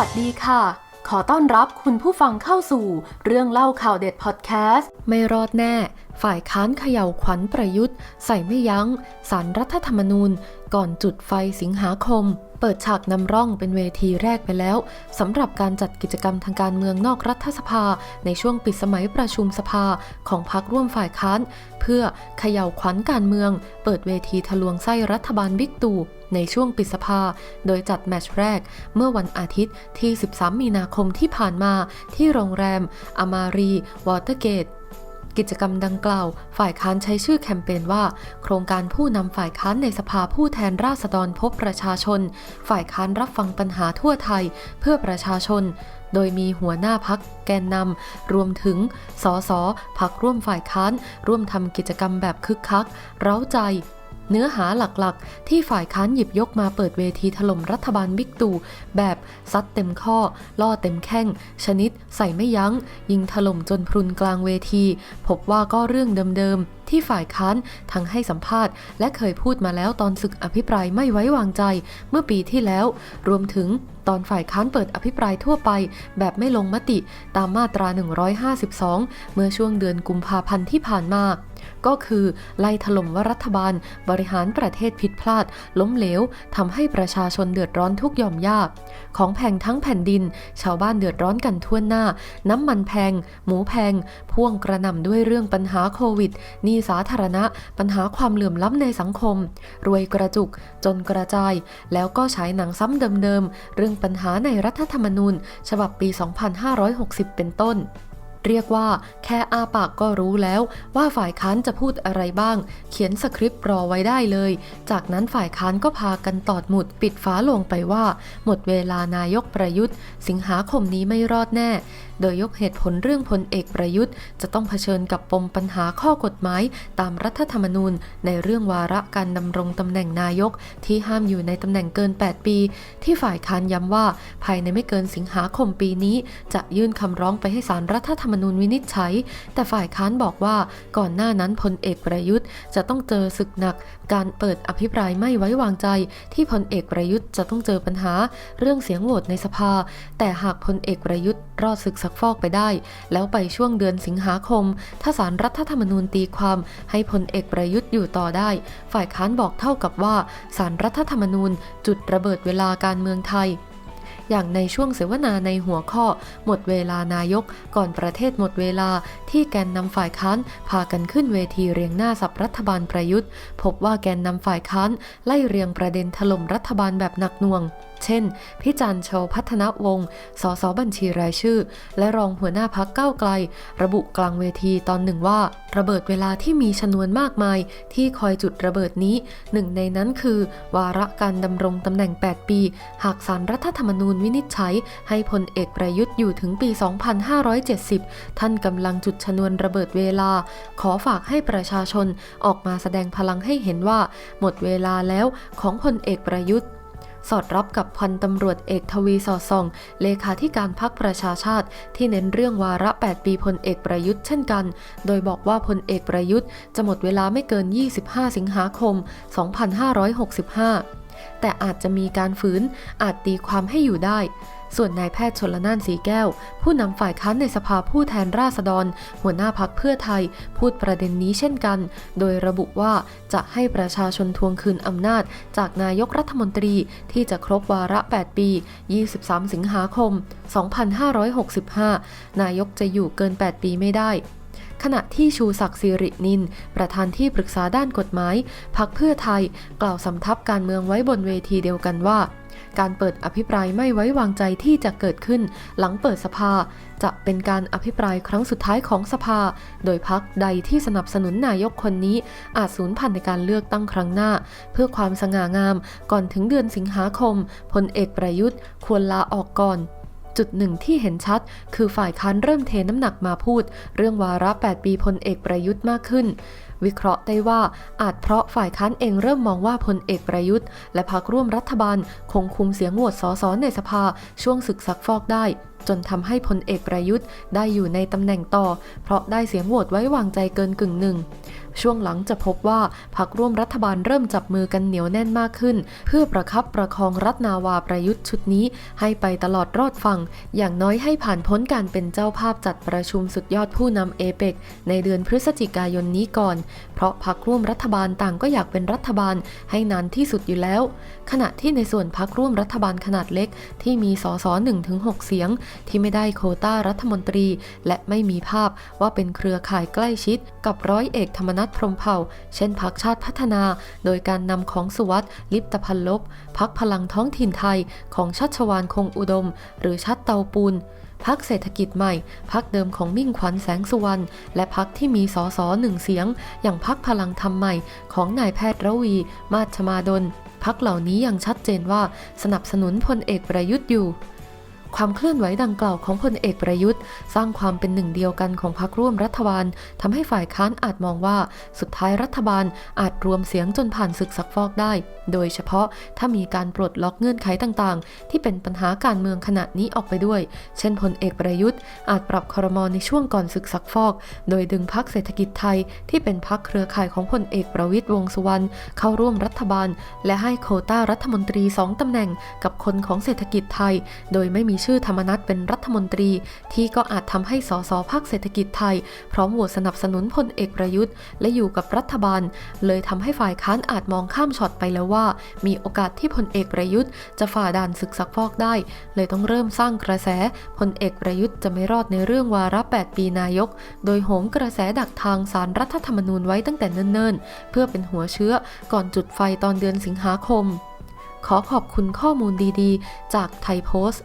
วัสดีค่ะ ขอต้อนรับคุณผู้ฟังเข้าสู่เรื่องเล่าข่าวเด็ดพอดแคสต์ ไม่รอดแน่ ฝ่ายค้านเขย่าขวัญประยุทธ์ ใส่ไม่ยัง้งสารรัฐธรรมนูญ ก่อนจุดไฟสิงหาคม เปิดฉากนำร่องเป็นเวทีแรกไปแล้วสำหรับการจัดกิจกรรมทางการเมืองนอกรัฐสภา ในช่วงปิดสมัยประชุมสภาของพรรคร่วมฝ่ายค้าน เพื่อเขย่าขวัญการเมือง เปิดเวทีทะลวงไส้รัฐบาลบิ๊กตู่ในช่วงปิดสภา โดยจัดแมตช์แรก เมื่อวันอาทิตย์ที่ 13 มีนาคมที่ผ่านมาที่โรงแรมอมารี วอเตอร์เกต กิจกรรมดังกล่าว ฝ่ายค้านใช้ชื่อแคมเปญว่า โครงการผู้นำฝ่ายค้านในสภาผู้แทนราษฎรพบประชาชน ฝ่ายค้านรับฟังปัญหาทั่วไทยเพื่อประชาชน โดยมีหัวหน้าพักแกนนำรวมถึงสสพักร่วมฝ่ายค้าน ร่วมทำกิจกรรมแบบคึกคัก เร้าใจ เนื้อหาหลักๆ ที่ฝ่ายค้านหยิบยกมาเปิดเวทีถล่มรัฐบาลบิ๊กตู่แบบซัดเต็มข้อ ล่อเต็มแข้ง ชนิดใส่ไม่ยัง้ง ยิงถล่มจนพรุนกลางเวที พบว่าก็เรื่องเดิมๆ ที่ฝ่ายค้านทั้งให้สัมภาษณ์ และเคยพูดมาแล้วตอนศึกอภิปรายไม่ไว้วางใจเมื่อปีที่แล้ว รวมถึง ตอนฝ่ายค้านเปิดอภิปรายทั่วไป แบบไม่ลงมติตามมาตรา 152 เมื่อช่วงเดือนกุมภาพันธ์ที่ผ่านมา ก็คือไล่ถล่มว่ารัฐบาล บริหารประเทศผิดพลาด ล้มเหลวทำให้ประชาชนเดือดร้อนทุกย่อมยาก ของแพงทั้งแผ่นดิน ชาวบ้านเดือดร้อนกันทั่วหน้า น้ำมันแพง หมูแพง พ่วงกระหน่ำด้วยเรื่องปัญหาโควิดหนี้สาธารณะ ปัญหาความเหลื่อมล้ำในสังคม รวยกระจุกจนกระจาย แล้วก็ฉายหนังซ้ำเดิมๆเรื่องปัญหาในรัฐธรรมนูญ ฉบับปี 2560 เป็นต้น เรียกว่าแค่อาปากก็รู้แล้วว่าฝ่ายค้านจะพูดอะไรบ้าง เขียนสคริปต์รอไว้ได้เลย จากนั้นฝ่ายค้านก็พากันตอดหมุดปิดฟ้าลงไปว่า หมดเวลานายกประยุทธ์ สิงหาคมนี้ไม่รอดแน่โดยยกเหตุผลเรื่องพลเอกประยุทธ์ จะต้องเผชิญกับปมปัญหาข้อกฎหมายตามรัฐธรรมนูญ ในเรื่องวาระการดำรงตำแหน่งนายก ที่ห้ามอยู่ในตำแหน่งเกิน 8 ปี ที่ฝ่ายค้านย้ำว่า ภายในไม่เกินสิงหาคมปีนี้ จะยื่นคำร้องไปให้ศาลรัฐธรรมนูญวินิจฉัย แต่ฝ่ายค้านบอกว่าก่อนหน้านั้นพลเอกประยุทธ์ จะต้องเจอศึกหนัก การเปิดอภิปรายไม่ไว้วางใจ ที่พลเอกประยุทธ์จะต้องเจอปัญหา เรื่องเสียงโหวตในสภา แต่หากพลเอกประยุทธ์รอดศึกซักฟอกไปได้ แล้วไปช่วงเดือนสิงหาคม ถ้าศาลรัฐธรรมนูญตีความให้พลเอกประยุทธ์อยู่ต่อได้ ฝ่ายค้านบอกเท่ากับว่าศาลรัฐธรรมนูญจุดระเบิดเวลาการเมืองไทยอย่างในช่วงเสวนาในหัวข้อ หมดเวลานายก ก่อนประเทศหมดเวลาที่แกนนำฝ่ายค้านพากันขึ้นเวทีเรียงหน้าสับรัฐบาลประยุทธ์ พบว่าแกนนำฝ่ายค้านไล่เรียงประเด็นถล่มรัฐบาลแบบหนักหน่วง เช่น พิจารณ์โชพัฒนวงศ์สสบัญชีรายชื่อ และรองหัวหน้าพักก้าวไกล ระบุกลางเวทีตอนหนึ่งว่า ระเบิดเวลาที่มีชนวนมากมาย ที่คอยจุดระเบิดนี้หนึ่งในนั้นคือ วาระการดำรงตำแหน่ง 8 ปี หากสารรัฐธรรมนูญวินิจฉัย ให้พลเอกประยุทธ์อยู่ถึงปี 2570 ท่านกำลังจุดชนวนระเบิดเวลา ขอฝากให้ประชาชนออกมาแสดงพลังให้เห็นว่า หมดเวลาแล้วของพลเอกประยุทธ์ สอดรับกับพันตำรวจเอกทวีสอดส่อง เลขาธิการพักประชาชาติ ที่เน้นเรื่องวาระ 8 ปีพลเอกประยุทธ์เช่นกัน โดยบอกว่าพลเอกประยุทธ์จะหมดเวลาไม่เกิน 25 สิงหาคม 2565 แต่อาจจะมีการฝืนอาจตีความให้อยู่ได้ ส่วนนายแพทย์ชนละนานสีแก้ว ผู้นำฝ่ายค้านในสภาผู้แทนราษฎร หัวหน้าพักเพื่อไทย พูดประเด็นนี้เช่นกัน โดยระบุว่าจะให้ประชาชนทวงคืนอำนาจ จากนายกรัฐมนตรีที่จะครบวาระ 8 ปี 23 สิงหาคม 2565 นายกจะอยู่เกิน 8 ปีไม่ได้ ขณะที่ชูศักดิ์สิรินิน ประธานที่ปรึกษาด้านกฎหมาย พักเพื่อไทย กล่าวสำทับการเมืองไว้บนเวทีเดียวกันว่า การเปิดอภิปรายไม่ไว้วางใจที่จะเกิดขึ้น หลังเปิดสภา จะเป็นการอภิปรายครั้งสุดท้ายของสภา โดยพักใดที่สนับสนุนนายกคนนี้ อาจสูญพันธุ์ในการเลือกตั้งครั้งหน้า เพื่อความสง่างาม ก่อนถึงเดือนสิงหาคมพลเอกประยุทธ์ ควรลาออกก่อน จุดหนึ่งที่เห็นชัด คือฝ่ายค้านเริ่มเทน้ำหนักมาพูด เรื่องวาระ 8 ปีพลเอกประยุทธ์มากขึ้น วิเคราะห์ได้ว่าอาจเพราะฝ่ายค้านเองเริ่มมองว่าพลเอกประยุทธ์ และพรรคร่วมรัฐบาล คงคุมเสียงโหวตสสในสภา ช่วงศึกซักฟอกได้จนทำให้พลเอกประยุทธ์ได้อยู่ในตำแหน่งต่อ เพราะได้เสียงโหวตไว้วางใจเกินกึ่งหนึ่ง ช่วงหลังจะพบว่าพักร่วมรัฐบาลเริ่มจับมือกันเหนียวแน่นมากขึ้น เพื่อประคับประคองรัฐนาวาประยุทธ์ชุดนี้ ให้ไปตลอดรอดฝั่งอย่างน้อยให้ผ่านพ้นการเป็นเจ้าภาพจัดประชุมสุดยอดผู้นำเอเปกในเดือนพฤศจิกายนนี้ก่อน เพราะพักร่วมรัฐบาลต่างก็อยากเป็นรัฐบาลให้นานที่สุดอยู่แล้ว ขณะที่ในส่วนพักร่วมรัฐบาลขนาดเล็ก ที่มีสส1-6 เสียง ที่ไม่ได้โควต้ารัฐมนตรี และไม่มีภาพว่าเป็นเครือข่ายใกล้ชิดกับร้อยเอกธรรมนัฐพรมเผ่า เช่นพักชาติพัฒนา โดยการนำของสุวัสด์ลิปตพันลบพักพลังท้องถิ่นไทยของชัชวานคงอุดม หรือชัดเตาปูนพักเศรษฐกิจใหม่ พักเดิมของมิ่งขวัญแสงสุวรรณ และพักที่มีสสหนึ่งเสียง อย่างพักพลังธรรมใหม่ ของนายแพทย์ระวี มาชมาดล พักเหล่านี้ยังชัดเจนว่าสนับสนุนพลเอกประยุทธ์อยู่ ความเคลื่อนไหวดังกล่าวของพลเอกประยุทธ์ สร้างความเป็นหนึ่งเดียวกันของพรรคร่วมรัฐบาลทำให้ฝ่ายค้านอาจมองว่า สุดท้ายรัฐบาลอาจรวมเสียงจนผ่านศึกซักฟอกได้ โดยเฉพาะถ้ามีการปลดล็อกเงื่อนไขต่างๆ ที่เป็นปัญหาการเมืองขณะนี้ออกไปด้วย เช่นพลเอกประยุทธ์อาจปรับคอรมอในช่วงก่อนศึกซักฟอก โดยดึงพักเศรษฐกิจไทยที่เป็นพักเครือข่ายของพลเอกประวิตยวงษ์สุวรรณเข้าร่วมรัฐบาล และให้โควต้ารัฐมนตรีสองตำแหน่งกับคนของเศรษฐกิจไทย โดยไม่มีชื่อธรรมนัฐเป็นรัฐมนตรี ที่ก็อาจทำให้สสภาคเศรษฐกิจไทย พร้อมโหวตสนับสนุนพลเอกประยุทธ์ และอยู่กับรัฐบาล เลยทำให้ฝ่ายค้านอาจมองข้ามช็อตไปแล้วว่า มีโอกาสที่พลเอกประยุทธ์ จะฝ่าด่านศึกซักฟอกได้ เลยต้องเริ่มสร้างกระแสพลเอกประยุทธ์จะไม่รอดในเรื่องวาระ 8 ปีนายก โดยโหมกระแสดักทางสารรัฐธรรมนูญไว้ตั้งแต่เนิ่นๆ เพื่อเป็นหัวเชื้อก่อนจุดไฟตอนเดือนสิงหาคม ขอขอบคุณข้อมูลดีๆ จากไทยโพสต์